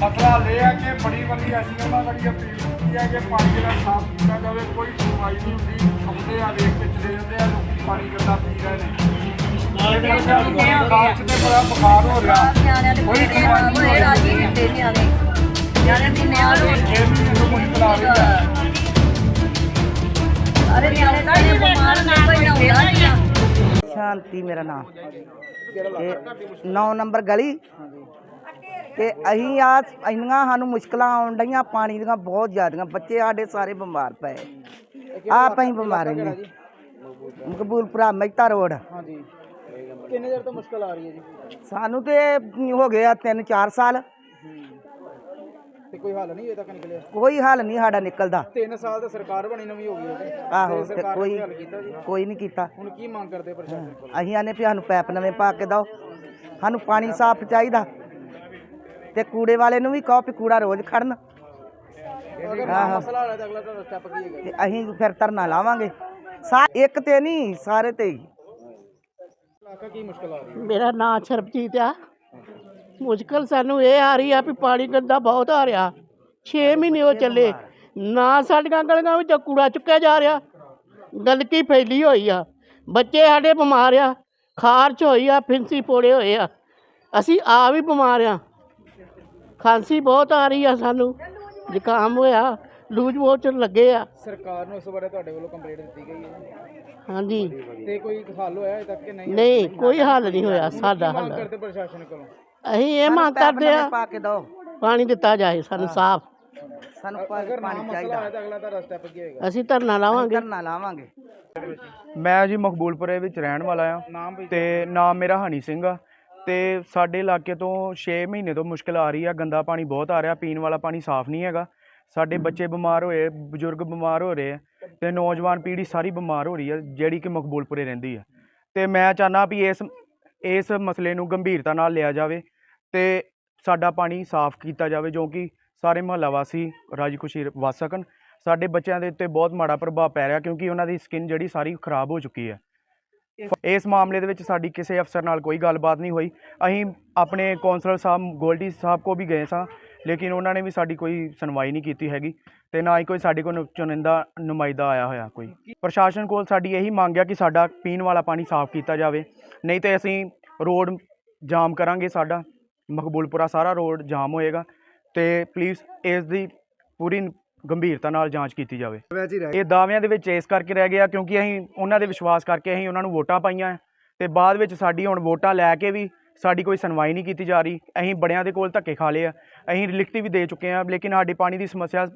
ਮਸਲਾ ਇਹ ਹੈ ਕਿ ਬੜੀ ਵੱਡੀ ਅਸੀਂ ਉਹਨਾਂ ਬੜੀ ਅਪੀਲ ਕੀਤੀ ਹੈ ਕਿ ਪਾਣੀ ਜਿਹੜਾ ਸਾਫ਼ ਕੀਤਾ ਜਾਵੇ ਕੋਈ ਸੁਣਵਾਈ ਨਹੀਂ ਹੁੰਦੀ। ਆਉਂਦੇ ਆ, ਵੇਖ ਕੇ ਚਲੇ ਜਾਂਦੇ ਆ, ਲੋਕੀ ਪਾਣੀ ਗੰਦਾ ਪੀ ਰਹੇ ਨੇ। ਬੁਖਾਰ ਹੋ ਰਿਹਾ। ਨਿਆਣਿਆਂ ਦੇ ਕੋਈ ਕੋਈ ਸੁਣਵਾਈ ਨਹੀਂ ਹੋਏ ਰਾਜੀ ਹੁੰਦੇ ਨਿਆਣੇ ਨਿਆਣੇ ਦੀ ਨਿਆਣੇ ਇਹ ਵੀ ਮੈਨੂੰ ਮੁਸ਼ਕਲ ਆ ਰਹੀ ਹੈ। ਅਰੇ ਨਿਆਣੇ ਤਾਂ ਇਹ ਬਿਮਾਰ ਨਾ ਕੋਈ ਨਾ ਹੁੰਦਾ ਨਹੀਂ ਆ। ਸ਼ਾਂਤੀ ਮੇਰਾ ਨਾਮ ਤੇ 9 ਨੰਬਰ ਗਲੀ। ਤੇ ਅਸੀਂ ਆ ਇੰਨੀਆਂ ਸਾਨੂੰ ਮੁਸ਼ਕਲਾਂ ਆਉਣ ਡਈਆਂ ਪਾਣੀ ਦੀਆਂ ਬਹੁਤ ਜ਼ਿਆਦੀਆਂ। ਬੱਚੇ ਸਾਡੇ ਸਾਰੇ ਬਿਮਾਰ ਪਏ। ਆਪ ਅਸੀਂ ਬਿਮਾਰ ਨੇ ਮਕਬੂਲਪੁਰਾ ਮਹਿਤਾ ਰੋਡ। ਹਾਂਜੀ। ਕਿੰਨੇ ਦਿਨ ਤੋਂ ਮੁਸ਼ਕਲ ਆ ਰਹੀ ਹੈ ਜੀ? ਸਾਨੂੰ ਤੇ ਹੋ ਗਏ ਆ 3-4 ਸਾਲ। ਤੇ ਕੋਈ ਹੱਲ ਨਹੀਂ ਅਜੇ ਤੱਕ ਨਿਕਲਿਆ? ਕੋਈ ਹੱਲ ਨਹੀਂ ਸਾਡਾ ਨਿਕਲਦਾ। 3 ਸਾਲ ਤਾਂ ਸਰਕਾਰ ਬਣੀ ਨਵੀਂ ਹੋ ਗਈ ਹੈ ਜੀ। ਆਹੋ ਤੇ ਨੇ ਕੋਈ ਹੱਲ ਕੀਤਾ ਜੀ? ਕੋਈ ਨਹੀਂ ਕੀਤਾ। ਹੁਣ ਕੀ ਮੰਗ ਕਰਦੇ ਪ੍ਰਸ਼ਾਸਨ ਕੋਲ? ਅਸੀਂ ਆਨੇ ਵੀ ਸਾਨੂੰ ਪੈਪ ਨਵੇਂ ਪਾ ਕੇ ਦਿਓ। ਸਾਨੂੰ ਪਾਣੀ ਸਾਫ਼ ਚਾਹੀਦਾ। ਤੇ ਕੂੜੇ ਵਾਲੇ ਨੂੰ ਵੀ ਕਹੋ ਵੀ ਕੂੜਾ ਰੋਜ਼ ਖੜਨ। ਅਗਰ ਨਾ ਮਸਲਾ ਹੱਲ ਹੈ ਤਾਂ ਅਗਲਾ ਤੁਹਾਡਾ ਸਟੈਪ ਕੀ ਹੈਗਾ? ਜੀ? ਤੇ ਅਸੀਂ ਫਿਰ ਧਰਨਾ ਲਾਵਾਂਗੇ। ਸਾ ਇੱਕ ਤੇ ਨਹੀਂ ਸਾਰੇ ਤੇ ਹੀ। ਇਲਾਕਾ ਕੀ ਮੁਸ਼ਕਲ ਆ ਰਹੀ ਹੈ? ਮੇਰਾ ਨਾਂ ਸਰਬਜੀਤ ਆ। ਮੁਸ਼ਕਲ ਸਾਨੂੰ ਇਹ ਆ ਰਹੀ ਆ ਵੀ ਪਾਣੀ ਗੰਦਾ ਬਹੁਤ ਆ ਰਿਹਾ। 6 ਮਹੀਨੇ ਉਹ ਚੱਲੇ। ਨਾ ਸਾਡੀਆਂ ਗਲੀਆਂ ਵਿੱਚ ਕੂੜਾ ਚੁੱਕਿਆ ਜਾ ਰਿਹਾ। ਗੰਦਗੀ ਫੈਲੀ ਹੋਈ ਆ। ਬੱਚੇ ਸਾਡੇ ਬਿਮਾਰ ਆ। ਖਾਰਚ ਹੋਈ ਆ, ਫਿੰਸੀ ਪੋੜੇ ਹੋਏ ਆ। ਅਸੀਂ ਆ ਵੀ ਬਿਮਾਰ ਆ। ਖਾਂਸੀ ਬਹੁਤ ਆ ਰਹੀ ਆ ਸਾਨੂੰ। ਜ਼ੁਕਾਮ ਹੋਇਆ। ਲੂਜ ਮੋਸ਼ਨ ਲੱਗੇ ਆ। ਸਰਕਾਰ ਨੂੰ ਇਸ ਬਾਰੇ ਤੁਹਾਡੇ ਵੱਲੋਂ ਕੰਪਲੇਂਟ ਦਿੱਤੀ ਗਈ ਹੈ। ਹਾਂਜੀ। ਤੇ ਕੋਈ ਹੱਲ ਹੋਇਆ ਅਜੇ ਤੱਕ ਕਿ ਨਹੀਂ? ਨਹੀਂ ਕੋਈ ਹੱਲ ਨਹੀਂ ਹੋਇਆ ਸਾਡਾ ਹੱਲ। ਕਰਦੇ ਪ੍ਰਸ਼ਾਸਨ ਕੋਲੋਂ? ਅਸੀਂ ਇਹ ਮੰਗ ਕਰਦੇ ਆ ਪਾ ਕੇ ਦਿਓ। ਪਾਣੀ ਦਿੱਤਾ ਜਾਏ ਸਾਨੂੰ ਸਾਫ਼। ਸਾਨੂੰ ਪਾਣੀ ਚਾਹੀਦਾ। ਹੈ ਅਸੀਂ ਧਰਨਾ ਲਾਵਾਂਗੇ। ਧਰਨਾ ਲਾਵਾਂਗੇ। ਮੈਂ ਜੀ ਮਕਬੂਲਪੁਰੇ ਵਿੱਚ ਰਹਿਣ ਵਾਲਾ ਆ ਤੇ ਨਾਮ ਮੇਰਾ ਹਨੀ ਸਿੰਘ ਆ। ਤੇ ਸਾਡੇ ਇਲਾਕੇ ਤੋਂ 6 ਮਹੀਨੇ ਤੋਂ ਮੁਸ਼ਕਲ ਆ ਰਹੀ ਆ ਗੰਦਾ ਪਾਣੀ ਬਹੁਤ ਆ ਰਿਹਾ ਪੀਣ ਵਾਲਾ ਪਾਣੀ ਸਾਫ਼ ਨਹੀਂ ਹੈਗਾ। ਸਾਡੇ ਬੱਚੇ ਬਿਮਾਰ ਹੋਏ ਬਜ਼ੁਰਗ ਬਿਮਾਰ ਹੋ ਰਹੇ ਆ ਤੇ ਨੌਜਵਾਨ ਪੀੜ੍ਹੀ ਸਾਰੀ ਬਿਮਾਰ ਹੋ ਰਹੀ ਆ ਜਿਹੜੀ ਕਿ ਮਕਬੂਲਪੁਰੇ ਰਹਿੰਦੀ ਆ। ਤੇ ਮੈਂ ਚਾਹਨਾ ਵੀ ਇਸ ਇਸ ਮਸਲੇ ਨੂੰ ਗੰਭੀਰਤਾ ਨਾਲ ਲਿਆ ਜਾਵੇ ਤੇ ਸਾਡਾ ਪਾਣੀ ਸਾਫ਼ ਕੀਤਾ ਜਾਵੇ ਜੋ ਕਿ ਸਾਰੇ ਮਹੱਲਾ ਵਾਸੀ ਰਾਜੀ ਖੁਸ਼ੀ ਵਸ ਸਕਣ। ਸਾਡੇ ਬੱਚਿਆਂ ਦੇ ਉੱਤੇ ਬਹੁਤ ਮਾੜਾ ਪ੍ਰਭਾਵ ਪੈ ਰਿਹਾ ਕਿਉਂਕਿ ਉਹਨਾਂ ਦੀ ਸਕਿਨ ਜਿਹੜੀ ਸਾਰੀ ਖਰਾਬ ਹੋ ਚੁੱਕੀ ਹੈ ਇਸ ਮਾਮਲੇ ਦੇ ਵਿੱਚ ਸਾਡੀ ਕਿਸੇ ਅਫਸਰ ਨਾਲ ਕੋਈ ਗੱਲਬਾਤ ਨਹੀਂ ਹੋਈ। ਅਸੀਂ ਆਪਣੇ ਕੌਂਸਲਰ ਸਾਹਿਬ ਗੋਲਡੀ ਸਾਹਿਬ ਕੋ ਵੀ ਗਏ ਸਾਂ। ਲੇਕਿਨ ਉਹਨਾਂ ਨੇ ਵੀ ਸਾਡੀ ਕੋਈ ਸੁਣਵਾਈ ਨਹੀਂ ਕੀਤੀ ਹੈਗੀ ਤੇ ਨਾ ਹੀ ਕੋਈ ਸਾਡੇ ਕੋਲ ਚੁਣਿੰਦਾ, ਨੁਮਾਇੰਦਾ ਆਇਆ ਹੋਇਆ ਕੋਈ। ਪ੍ਰਸ਼ਾਸਨ ਕੋਲ ਸਾਡੀ ਇਹੀ ਮੰਗ ਆ ਕਿ ਸਾਡਾ ਪੀਣ ਵਾਲਾ ਪਾਣੀ ਸਾਫ਼ ਕੀਤਾ ਜਾਵੇ। ਨਹੀਂ ਤੇ ਅਸੀਂ ਰੋਡ ਜਾਮ ਕਰਾਂਗੇ ਸਾਡਾ, ਮਕਬੂਲਪੁਰਾ ਸਾਰਾ ਰੋਡ ਜਾਮ ਹੋਏਗਾ ਤੇ ਪਲੀਜ਼ ਇਸ ਦੀ ਪੂਰੀ ਗੰਭੀਰਤਾ ਨਾਲ ਜਾਂਚ ਕੀਤੀ ਜਾਵੇ। ਇਹ ਦਾਅਵਿਆਂ ਦੇ ਵਿੱਚ ਇਸ ਕਰਕੇ ਰਹਿ ਗਿਆ ਕਿਉਂਕਿ ਅਸੀਂ ਉਹਨਾਂ ਦੇ ਵਿਸ਼ਵਾਸ ਕਰਕੇ ਅਸੀਂ ਉਹਨਾਂ ਨੂੰ ਵੋਟਾਂ ਪਾਈਆਂ ਹੈ ਤੇ ਬਾਅਦ ਵਿੱਚ ਸਾਡੀ ਹੁਣ ਵੋਟਾਂ ਲੈ ਕੇ ਵੀ ਸਾਡੀ ਕੋਈ ਸੁਣਵਾਈ ਨਹੀਂ ਕੀਤੀ ਜਾ ਰਹੀ। ਅਸੀਂ ਬੜਿਆਂ ਦੇ ਕੋਲ ਧੱਕੇ ਖਾ ਲਏ ਆ। ਅਸੀਂ ਲਿਖਤੀ ਵੀ ਦੇ ਚੁੱਕੇ ਆ ਲੇਕਿਨ ਸਾਡੀ ਪਾਣੀ ਦੀ ਸਮੱਸਿਆ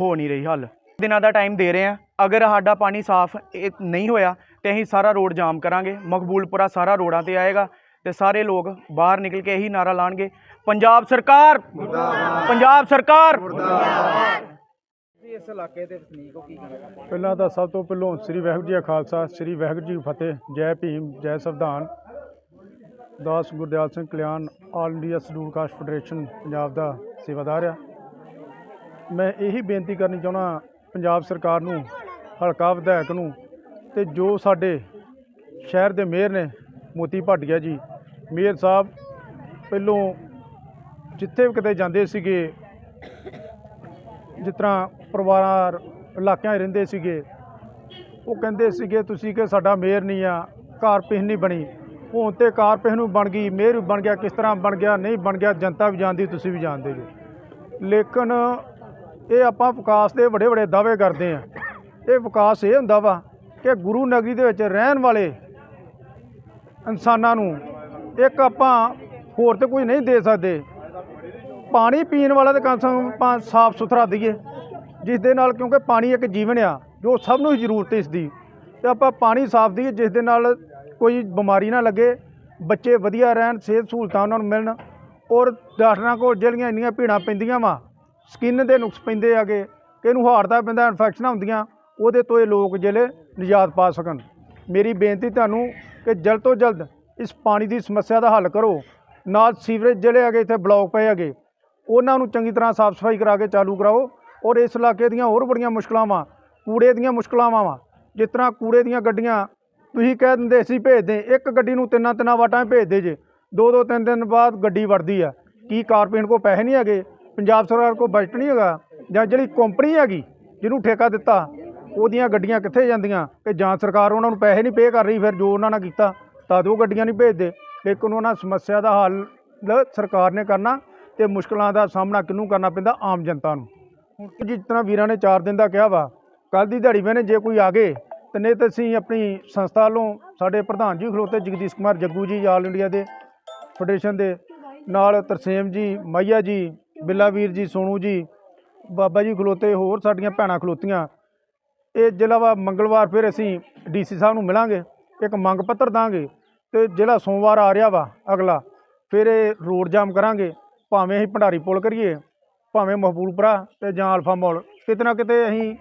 ਹੋ ਨਹੀਂ ਰਹੀ ਹੱਲ। ਦਿਨਾਂ ਦਾ ਟਾਈਮ ਦੇ ਰਹੇ ਆ ਅਗਰ ਸਾਡਾ ਪਾਣੀ ਸਾਫ਼ ਨਹੀਂ ਹੋਇਆ ਤੇ ਅਸੀਂ ਸਾਰਾ ਰੋਡ ਜਾਮ ਕਰਾਂਗੇ। ਮਕਬੂਲਪੁਰਾ ਸਾਰਾ ਰੋਡਾਂ ਤੇ ਆਏਗਾ ਤੇ ਸਾਰੇ ਲੋਕ ਬਾਹਰ ਨਿਕਲ ਕੇ ਇਹੀ ਨਾਰਾ ਲਾਣਗੇ। ਪੰਜਾਬ ਸਰਕਾਰ! ਪੰਜਾਬ ਸਰਕਾਰ! ਤੁਸੀਂ ਇਸ ਇਲਾਕੇ ਦੇ ਵਸਨੀਕ ਹੋ ਕੀ ਕਹਿਣਾ ਚਾਹੁੰਦੇ ਹੋ? ਪਹਿਲਾਂ ਤਾਂ ਸਭ ਤੋਂ ਪਹਿਲੋਂ ਸ੍ਰੀ ਵਾਹਿਗੁਰੂ ਜੀ ਕਾ ਖਾਲਸਾ ਸ੍ਰੀ ਵਾਹਿਗੁਰੂ ਜੀ ਫਤਿਹ। ਜੈ ਭੀਮ ਜੈ ਸੰਵਿਧਾਨ। ਦਾਸ Gurdial Singh Kalyan all India schedule caste federation Punjab ਦਾ ਸੇਵਾਦਾਰ ਆ। ਮੈਂ ਇਹੀ ਬੇਨਤੀ ਕਰਨੀ ਚਾਹੁੰਦਾ ਪੰਜਾਬ ਸਰਕਾਰ ਨੂੰ, ਹਲਕਾ ਵਿਧਾਇਕ ਨੂੰ ਤੇ ਜੋ ਸਾਡੇ ਸ਼ਹਿਰ ਦੇ ਮੇਅਰ ਨੇ, ਮੋਤੀ ਭਾਟੀਆ ਜੀ, ਮੇਅਰ ਸਾਹਿਬ ਪਹਿਲੋਂ ਜਿੱਥੇ ਵੀ ਕਿਤੇ ਜਾਂਦੇ ਸੀਗੇ, ਜਿਸ ਤਰ੍ਹਾਂ ਪਰਿਵਾਰਾਂ ਇਲਾਕਿਆਂ 'ਚ ਰਹਿੰਦੇ ਸੀਗੇ, ਉਹ ਕਹਿੰਦੇ ਸੀਗੇ, ਤੁਸੀਂ ਕਿ ਸਾਡਾ ਮੇਅਰ ਨਹੀਂ ਆ, ਘਰ ਪਿੰਨ ਨਹੀਂ ਬਣੀ। ਹੁਣ ਤੇ ਕਾਰਪੋਰੇਸ਼ਨ ਨੂੰ ਬਣ ਗਈ ਮੇਅਰ ਵੀ ਬਣ ਗਿਆ, ਕਿਸ ਤਰ੍ਹਾਂ ਬਣ ਗਿਆ, ਨਹੀਂ ਬਣ ਗਿਆ, ਜਨਤਾ ਵੀ ਜਾਣਦੀ, ਤੁਸੀਂ ਵੀ ਜਾਣਦੇ ਜੀ। ਲੇਕਿਨ ਇਹ ਆਪਾਂ ਵਿਕਾਸ ਦੇ ਵੱਡੇ ਵੱਡੇ ਦਾਅਵੇ ਕਰਦੇ ਆ ਇਹ ਵਿਕਾਸ ਇਹ ਹੁੰਦਾ ਵਾ ਕਿ ਗੁਰੂ ਨਗਰੀ ਦੇ ਵਿੱਚ ਰਹਿਣ ਵਾਲੇ ਇਨਸਾਨਾਂ ਨੂੰ ਇੱਕ ਆਪਾਂ ਹੋਰ ਤੇ ਕੋਈ ਨਹੀਂ ਦੇ ਸਕਦੇ। ਪਾਣੀ ਪੀਣ ਵਾਲਾ ਤਾਂ ਕਮ ਸੇ ਕਮ ਆਪਾਂ ਸਾਫ਼ ਸੁਥਰਾ ਦਈਏ, ਜਿਸ ਦੇ ਨਾਲ ਕਿਉਂਕਿ ਪਾਣੀ ਇੱਕ ਜੀਵਨ ਆ, ਜੋ ਸਭ ਨੂੰ ਹੀ ਜ਼ਰੂਰਤ ਹੈ ਇਸ ਦੀ। ਤੇ ਆਪਾਂ ਪਾਣੀ ਸਾਫ਼ ਦਈਏ, ਜਿਸ ਦੇ ਨਾਲ ਕੋਈ ਬਿਮਾਰੀ ਨਾ ਲੱਗੇ, ਬੱਚੇ ਵਧੀਆ ਰਹਿਣ, ਸਿਹਤ ਸਹੂਲਤਾਂ ਉਹਨਾਂ ਨੂੰ ਮਿਲਣ। ਔਰ ਡਾਕਟਰਾਂ ਕੋਲ ਜਿਹੜੀਆਂ ਇੰਨੀਆਂ ਭੀੜਾਂ ਪੈਂਦੀਆਂ ਵਾ ਸਕਿਨ ਦੇ ਨੁਕਸ ਪੈਂਦੇ ਆਗੇ ਕਿ ਇਹਨੂੰ ਹਾਰਟ ਦਾ ਪੈਂਦਾ ਇਨਫੈਕਸ਼ਨਾਂ ਹੁੰਦੀਆਂ, ਉਹਦੇ ਤੋਂ ਇਹ ਲੋਕ ਜਿਹੜੇ ਨਿਜਾਤ ਪਾ ਸਕਣ। ਮੇਰੀ ਬੇਨਤੀ ਤੁਹਾਨੂੰ ਕਿ ਜਲਦ ਤੋਂ ਜਲਦ ਇਸ ਪਾਣੀ ਦੀ ਸਮੱਸਿਆ ਦਾ ਹੱਲ ਕਰੋ। ਨਾਲ ਸੀਵਰੇਜ ਜਿਹੜੇ ਹੈਗੇ, ਇੱਥੇ ਬਲੌਕ ਪਏ ਹੈਗੇ, ਉਹਨਾਂ ਨੂੰ ਚੰਗੀ ਤਰ੍ਹਾਂ ਸਾਫ਼ ਸਫ਼ਾਈ ਕਰਾ ਕੇ ਚਾਲੂ ਕਰਾਓ। ਔਰ ਇਸ ਇਲਾਕੇ ਦੀਆਂ ਹੋਰ ਬੜੀਆਂ ਮੁਸ਼ਕਲਾਂ ਵਾ, ਕੂੜੇ ਦੀਆਂ ਮੁਸ਼ਕਲਾਂ ਵਾ, ਜਿਸ ਤਰ੍ਹਾਂ ਕੂੜੇ ਦੀਆਂ ਗੱਡੀਆਂ ਤੁਸੀਂ ਕਹਿ ਦਿੰਦੇ ਅਸੀਂ ਭੇਜਦੇ ਇੱਕ ਗੱਡੀ ਨੂੰ ਤਿੰਨਾਂ ਤਿੰਨਾਂ ਵਾਟਾਂ ਭੇਜਦੇ ਜੇ। ਦੋ ਦੋ ਤਿੰਨ ਦਿਨ ਬਾਅਦ ਗੱਡੀ ਵੜਦੀ ਆ। ਕੀ ਕਾਰਪੋਰੇਟ ਕੋ ਪੈਸੇ ਨਹੀਂ ਹੈਗੇ? ਪੰਜਾਬ ਸਰਕਾਰ ਕੋ ਬਜਟ ਨਹੀਂ ਹੈਗਾ? ਜਾਂ ਜਿਹੜੀ ਕੰਪਨੀ ਹੈਗੀ, ਜਿਹਨੂੰ ਠੇਕਾ ਦਿੱਤਾ, ਉਹਦੀਆਂ ਗੱਡੀਆਂ ਕਿੱਥੇ ਜਾਂਦੀਆਂ? ਕਿ ਜਾਂ ਸਰਕਾਰ ਉਹਨਾਂ ਨੂੰ ਪੈਸੇ ਨਹੀਂ ਪੇ ਕਰ ਰਹੀ, ਫਿਰ ਜੋ ਉਹਨਾਂ ਨਾਲ ਕੀਤਾ, ਤਾਂ ਉਹ ਗੱਡੀਆਂ ਨਹੀਂ ਭੇਜਦੇ। ਲੇਕਿਨ ਉਹਨਾਂ ਸਮੱਸਿਆ ਦਾ ਹੱਲ ਸਰਕਾਰ ਨੇ ਕਰਨਾ ਤੇ ਮੁਸ਼ਕਲਾਂ ਦਾ ਸਾਹਮਣਾ ਕਿਹਨੂੰ ਕਰਨਾ ਪੈਂਦਾ? ਆਮ ਜਨਤਾ ਨੂੰ। ਹੁਣ ਜਿਸ ਤਰ੍ਹਾਂ ਵੀਰਾਂ ਨੇ 4 ਦਿਨ ਦਾ ਕਿਹਾ ਵਾ ਕੱਲ ਦੀ ਦਿਹਾੜੀ ਵੇਨੇ ਜੇ ਕੋਈ ਆ ਗਏ ਤੇ ਨਹੀਂ ਤਾਂ ਅਸੀਂ ਆਪਣੀ ਸੰਸਥਾ ਵੱਲੋਂ ਸਾਡੇ ਪ੍ਰਧਾਨ ਜੀ ਖਲੋਤੇ ਜਗਦੀਸ਼ ਕੁਮਾਰ ਜੱਗੂ ਜੀ ਆਲ ਇੰਡੀਆ ਦੇ ਫੈਡਰੇਸ਼ਨ ਦੇ ਨਾਲ ਤਰਸੇਮ ਜੀ, ਮਾਈਆ ਜੀ ਬਿੱਲਾ ਵੀਰ ਜੀ, ਸੋਨੂ ਜੀ, ਬਾਬਾ ਜੀ ਖਲੋਤੇ, ਹੋਰ ਸਾਡੀਆਂ ਭੈਣਾਂ ਖਲੋਤੀਆਂ। ਇਹ ਜ਼ਿਲ੍ਹਾ ਵਾ ਮੰਗਲਵਾਰ ਫਿਰ ਅਸੀਂ ਡੀਸੀ ਸਾਹਿਬ ਨੂੰ ਮਿਲਾਂਗੇ, ਇੱਕ ਮੰਗ ਪੱਤਰ ਦਾਂਗੇ ਤੇ ਜਿਹੜਾ ਸੋਮਵਾਰ ਆ ਰਿਹਾ ਵਾ ਅਗਲਾ, ਫਿਰ ਇਹ ਰੋਡ ਜਾਮ ਕਰਾਂਗੇ, ਭਾਵੇਂ ਅਸੀਂ ਭੰਡਾਰੀ ਪੁਲ ਕਰੀਏ, ਭਾਵੇਂ ਮਹਬੂਲਪੁਰਾ ਤੇ ਜਾਂ ਅਲਫਾ ਮੋਲ, ਕਿਤੇ ਨਾ ਕਿਤੇ ਅਸੀਂ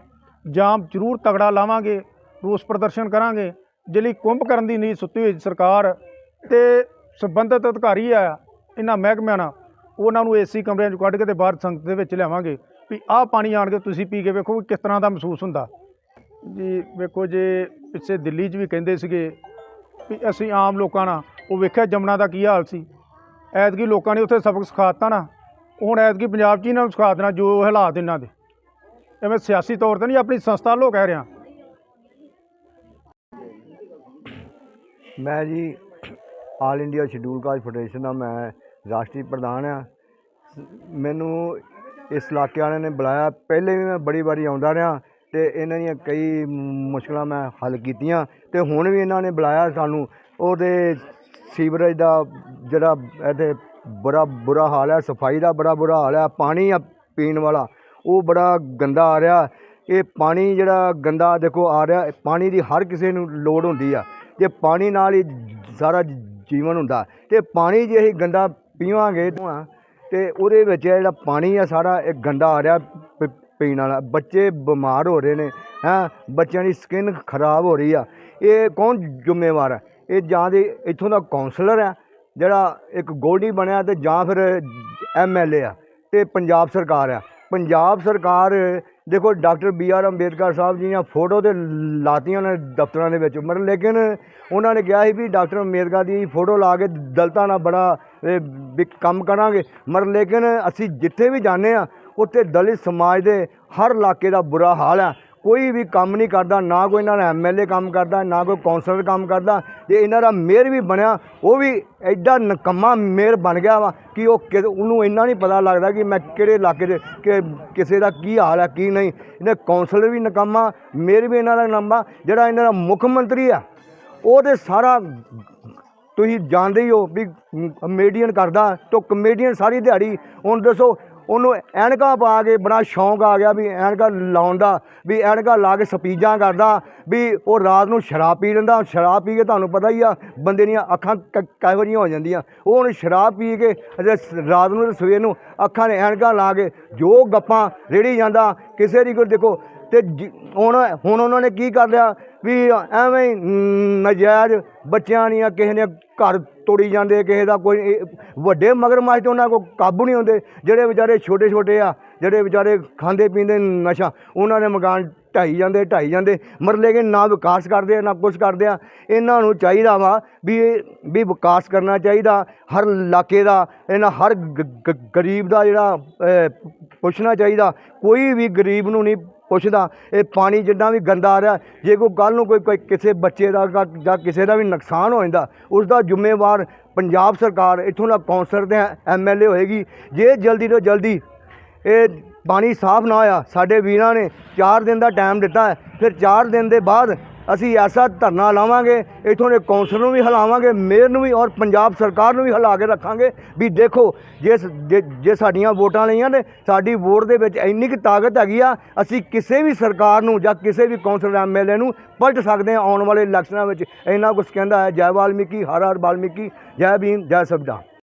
ਜਾਮ ਜ਼ਰੂਰ ਤਗੜਾ ਲਾਵਾਂਗੇ ਰੋਸ ਪ੍ਰਦਰਸ਼ਨ ਕਰਾਂਗੇ, ਜਿਹੜੀ ਕੁੰਭ ਕਰਨ ਦੀ ਨੀਂਦ ਸੁੱਤੀ ਹੋਈ ਸਰਕਾਰ ਤੇ ਸੰਬੰਧਿਤ ਅਧਿਕਾਰੀ ਆ, ਇਹਨਾਂ ਮਹਿਕਮਿਆਂ ਨਾਲ, ਉਹਨਾਂ ਨੂੰ ਏਸੀ ਕਮਰਿਆਂ 'ਚ ਕੱਢ ਕੇ ਤੇ ਬਾਹਰ ਸੰਗਤ ਦੇ ਵਿੱਚ ਲਿਆਵਾਂਗੇ ਵੀ ਆਹ ਪਾਣੀ ਆਣ ਕੇ ਤੁਸੀਂ ਪੀ ਕੇ ਵੇਖੋ ਵੀ ਕਿਸ ਤਰ੍ਹਾਂ ਦਾ ਮਹਿਸੂਸ ਹੁੰਦਾ। ਜੀ ਵੇਖੋ ਜੇ ਪਿੱਛੇ ਦਿੱਲੀ 'ਚ ਵੀ ਕਹਿੰਦੇ ਸੀਗੇ ਵੀ ਅਸੀਂ ਆਮ ਲੋਕਾਂ ਨਾਲ, ਉਹ ਵੇਖਿਆ ਜਮਨਾ ਦਾ ਕੀ ਹਾਲ ਸੀ। ਐਤਕੀ ਲੋਕਾਂ ਨੇ ਉੱਥੇ ਸਬਕ ਸਿਖਾਤਾ ਨਾ, ਹੁਣ ਐਤਕੀ ਪੰਜਾਬ 'ਚ ਹੀ ਇਹਨਾਂ ਨੂੰ ਸਿਖਾ ਦੇਣਾ ਜੋ ਹਾਲਾਤ ਇਹਨਾਂ ਦੇ। ਐਵੇਂ ਸਿਆਸੀ ਤੌਰ ਤੇ ਨਹੀਂ, ਆਪਣੀ ਸੰਸਥਾ ਲੋ ਕਹਿ ਰਿਹਾ। ਮੈਂ ਜੀ all India schedule caste federation ਦਾ ਮੈਂ ਰਾਸ਼ਟਰੀ ਪ੍ਰਧਾਨ ਹਾਂ ਮੈਨੂੰ ਇਸ ਇਲਾਕੇ ਵਾਲਿਆਂ ਨੇ ਬੁਲਾਇਆ। ਪਹਿਲੇ ਵੀ ਮੈਂ ਬੜੀ ਵਾਰੀ ਆਉਂਦਾ ਰਿਹਾ ਅਤੇ ਇਹਨਾਂ ਦੀਆਂ ਕਈ ਮੁਸ਼ਕਲਾਂ ਮੈਂ ਹੱਲ ਕੀਤੀਆਂ ਅਤੇ ਹੁਣ ਵੀ ਇਹਨਾਂ ਨੇ ਬੁਲਾਇਆ ਸਾਨੂੰ। ਉਹਦੇ ਸੀਵਰੇਜ ਦਾ ਜਿਹੜਾ ਇੱਥੇ ਬੜਾ ਬੁਰਾ ਹਾਲ ਹੈ ਸਫ਼ਾਈ ਦਾ ਬੜਾ ਬੁਰਾ ਹਾਲ ਹੈ ਪਾਣੀ ਆ ਪੀਣ ਵਾਲਾ, ਉਹ ਬੜਾ ਗੰਦਾ ਆ ਰਿਹਾ। ਇਹ ਪਾਣੀ ਜਿਹੜਾ ਗੰਦਾ ਦੇਖੋ ਆ ਰਿਹਾ ਪਾਣੀ ਦੀ ਹਰ ਕਿਸੇ ਨੂੰ ਲੋੜ ਹੁੰਦੀ ਆ। ਤੇ ਪਾਣੀ ਨਾਲ ਹੀ ਸਾਰਾ ਜੀਵਨ ਹੁੰਦਾ। ਤੇ ਪਾਣੀ ਜੇ ਅਸੀਂ ਗੰਦਾ ਪੀਵਾਂਗੇ ਤਾਂ ਤੇ ਉਹਦੇ ਵਿੱਚ ਜਿਹੜਾ ਪਾਣੀ ਆ ਸਾਰਾ ਇਹ ਗੰਦਾ ਆ ਰਿਹਾ ਪ- ਪੀਣ ਵਾਲਾ। ਬੱਚੇ ਬਿਮਾਰ ਹੋ ਰਹੇ ਨੇ, ਹੈਂ, ਬੱਚਿਆਂ ਦੀ ਸਕਿਨ ਖਰਾਬ ਹੋ ਰਹੀ ਆ। ਇਹ ਕੌਣ ਜ਼ਿੰਮੇਵਾਰ ਹੈ ਇਹ ਜਾਂ ਦੇ ਇੱਥੋਂ ਦਾ ਕਾਉਂਸਲਰ ਆ, ਜਿਹੜਾ ਇੱਕ ਗੋਲਡੀ ਬਣਿਆ ਤੇ ਜਾਂ ਫਿਰ ਐਮਐਲਏ ਆ ਤੇ ਪੰਜਾਬ ਸਰਕਾਰ ਆ। ਪੰਜਾਬ ਸਰਕਾਰ, ਦੇਖੋ doctor B R Ambedkar Sahib ji ਦੀਆਂ ਫੋਟੋ ਤੇ ਲਾਤੀਆਂ ਨੇ ਦਫ਼ਤਰਾਂ ਦੇ ਵਿੱਚ ਮਤਲਬ ਲੇਕਿਨ ਉਹਨਾਂ ਨੇ ਕਿਹਾ ਸੀ ਵੀ ਡਾਕਟਰ ਅੰਬੇਦਕਰ ਦੀ ਫੋਟੋ ਲਾ ਕੇ ਦਲਤਾਂ ਨਾਲ ਬੜਾ ਵੀ ਕੰਮ ਕਰਾਂਗੇ। ਮਰ ਲੇਕਿਨ ਅਸੀਂ ਜਿੱਥੇ ਵੀ ਜਾਂਦੇ ਆ ਉੱਥੇ ਦਲਿਤ ਸਮਾਜ ਦੇ ਹਰ ਇਲਾਕੇ ਦਾ ਬੁਰਾ ਹਾਲ ਹੈ। ਕੋਈ ਵੀ ਕੰਮ ਨਹੀਂ ਕਰਦਾ, ਨਾ ਕੋਈ ਇਹਨਾਂ ਦਾ ਐਮਐਲਏ ਕੰਮ ਕਰਦਾ, ਨਾ ਕੋਈ ਕੌਂਸਲਰ ਕੰਮ ਕਰਦਾ। ਤੇ ਇਹਨਾਂ ਦਾ ਮੇਅਰ ਵੀ ਬਣਿਆ, ਉਹ ਵੀ ਐਡਾ ਨਕਮਾ ਮੇਅਰ ਬਣ ਗਿਆ ਵਾ ਕਿ ਉਹ ਕਿ- ਉਹਨੂੰ ਇੰਨਾ ਨਹੀਂ ਪਤਾ ਲੱਗਦਾ ਕਿ ਮੈਂ ਕਿਹੜੇ ਇਲਾਕੇ ਦੇ ਕਿ ਕਿਸੇ ਦਾ ਕੀ ਹਾਲ ਹੈ, ਕੀ ਨਹੀਂ। ਇਹਨੇ ਕੌਂਸਲਰ ਵੀ ਨਕਮਾ, ਮੇਅਰ ਵੀ ਇਹਨਾਂ ਦਾ ਨਕਮਾ, ਜਿਹੜਾ ਇਹਨਾਂ ਦਾ ਮੁੱਖ ਮੰਤਰੀ ਆ ਉਹ ਤੇ ਸਾਰਾ ਤੁਸੀਂ ਜਾਣਦੇ ਹੀ ਹੋ ਵੀ ਕਮੇਡੀਅਨ ਕਰਦਾ, ਤੋ ਕਮੇਡੀਅਨ ਸਾਰੀ ਦਿਹਾੜੀ, ਹੁਣ ਦੱਸੋ ਉਹਨੂੰ ਐਨਕਾਂ ਪਾ ਕੇ ਬੜਾ ਸ਼ੌਂਕ ਆ ਗਿਆ ਵੀ ਐਨਕਾਂ ਲਾਉਣ ਦਾ ਵੀ ਐਨਕਾਂ ਲਾ ਕੇ ਸਪੀਜਾਂ ਕਰਦਾ, ਵੀ ਉਹ ਰਾਤ ਨੂੰ ਸ਼ਰਾਬ ਪੀ ਲੈਂਦਾ, ਸ਼ਰਾਬ ਪੀ ਕੇ ਤੁਹਾਨੂੰ ਪਤਾ ਹੀ ਆ, ਬੰਦੇ ਦੀਆਂ ਅੱਖਾਂ ਕ- ਕਿਹੋ ਜਿਹੀਆਂ ਹੋ ਜਾਂਦੀਆਂ। ਉਹ ਉਹਨੂੰ ਸ਼ਰਾਬ ਪੀ ਕੇ ਅਤੇ ਰਾਤ ਨੂੰ ਸਵੇਰ ਨੂੰ ਅੱਖਾਂ ਨੇ ਐਨਕਾਂ ਲਾ ਕੇ ਜੋ ਗੱਪਾਂ ਰੇੜੀ ਜਾਂਦਾ, ਕਿਸੇ ਦੀ ਕੋਈ ਦੇਖੋ, ਤੇ ਜ- ਹੁਣ ਹੁਣ ਉਹਨਾਂ ਨੇ ਕੀ ਕਰ ਲਿਆ ਵੀ ਐਵੇਂ ਹੀ ਨਜਾਇਜ਼ ਬੱਚਿਆਂ ਦੀਆਂ, ਕਿਸੇ ਨੇ ਘਰ ਤੋੜੀ ਜਾਂਦੇ ਕਿਸੇ ਦਾ ਕੋਈ, ਇਹ ਵੱਡੇ ਮਗਰਮੱਛ ਤੇ ਉਹਨਾਂ ਕੋਲ ਕਾਬੂ ਨਹੀਂ ਹੁੰਦੇ, ਜਿਹੜੇ ਵਿਚਾਰੇ ਛੋਟੇ ਛੋਟੇ ਆ, ਜਿਹੜੇ ਵਿਚਾਰੇ ਖਾਂਦੇ ਪੀਂਦੇ ਨਸ਼ਾ, ਉਹਨਾਂ ਦੇ ਮਕਾਨ ਢਾਈ ਜਾਂਦੇ ਢਾਈ ਜਾਂਦੇ ਮਰ ਲੇਕਿਨ ਨਾ ਵਿਕਾਸ ਕਰਦੇ ਆ, ਨਾ ਕੁਛ ਕਰਦੇ ਆ। ਇਹਨਾਂ ਨੂੰ ਚਾਹੀਦਾ ਵਾ ਵੀ ਵੀ ਵਿਕਾਸ ਕਰਨਾ ਚਾਹੀਦਾ, ਹਰ ਇਲਾਕੇ ਦਾ, ਇਹਨਾਂ ਹਰ ਗਰੀਬ ਦਾ ਜਿਹੜਾ ਪੁੱਛਣਾ ਚਾਹੀਦਾ। ਕੋਈ ਵੀ ਗਰੀਬ ਨੂੰ ਨਹੀਂ ਪੁੱਛਦਾ, ਇਹ ਪਾਣੀ ਜਿੱਦਾਂ ਵੀ ਗੰਦਾ ਆ ਰਿਹਾ, ਜੇ ਕੋਈ ਕੱਲ ਨੂੰ ਕੋਈ ਕੋਈ ਕਿਸੇ ਬੱਚੇ ਦਾ ਜਾਂ- ਕਿਸੇ ਦਾ ਵੀ ਨੁਕਸਾਨ ਹੋ ਜਾਂਦਾ, ਉਸ ਦਾ ਜ਼ਿੰਮੇਵਾਰ ਪੰਜਾਬ ਸਰਕਾਰ ਇੱਥੋਂ ਦਾ ਕੌਂਸਲਰ ਤੇ ਐਮਐਲਏ ਹੋਏਗੀ। ਜੇ ਜਲਦੀ ਤੋਂ ਜਲਦੀ ਇਹ ਪਾਣੀ ਸਾਫ਼ ਨਾ ਹੋਇਆ, ਸਾਡੇ ਵੀਰਾਂ ਨੇ 4 ਦਿਨ ਦਾ ਟਾਈਮ ਦਿੱਤਾ ਹੈ ਫਿਰ 4 ਦਿਨ ਦੇ ਬਾਅਦ ਅਸੀਂ ਐਸਾ ਧਰਨਾ ਲਾਵਾਂਗੇ, ਇਥੋਂ ਦੇ ਕੌਂਸਲ ਨੂੰ ਵੀ ਹਿਲਾਵਾਂਗੇ, ਮੇਅਰ ਨੂੰ ਵੀ ਔਰ ਪੰਜਾਬ ਸਰਕਾਰ ਨੂੰ ਵੀ ਹਿਲਾ ਕੇ ਰੱਖਾਂਗੇ ਵੀ ਦੇਖੋ ਜੇ ਜੇ- ਜੇ ਸਾਡੀਆਂ ਵੋਟਾਂ ਲਈਆਂ ਨੇ, ਸਾਡੀ ਵੋਟ ਦੇ ਵਿੱਚ ਇੰਨੀ ਕੁ ਤਾਕਤ ਹੈਗੀ ਆ, ਅਸੀਂ ਕਿਸੇ ਵੀ ਸਰਕਾਰ ਨੂੰ ਜਾਂ ਕਿਸੇ ਵੀ ਕੌਂਸਲ ਐਮਐਲਏ ਨੂੰ ਪਲਟ ਸਕਦੇ ਹਾਂ ਆਉਣ ਵਾਲੇ ਇਲੈਕਸ਼ਨਾਂ ਵਿੱਚ। ਇੰਨਾ ਕੁਝ ਕਹਿੰਦਾ ਹੈ, ਜੈ ਵਾਲਮੀਕੀ, ਹਰ ਹਰ ਵਾਲਮੀਕੀ, ਜੈ ਭੀਮ, ਜੈ ਸੰਵਿਧਾਨ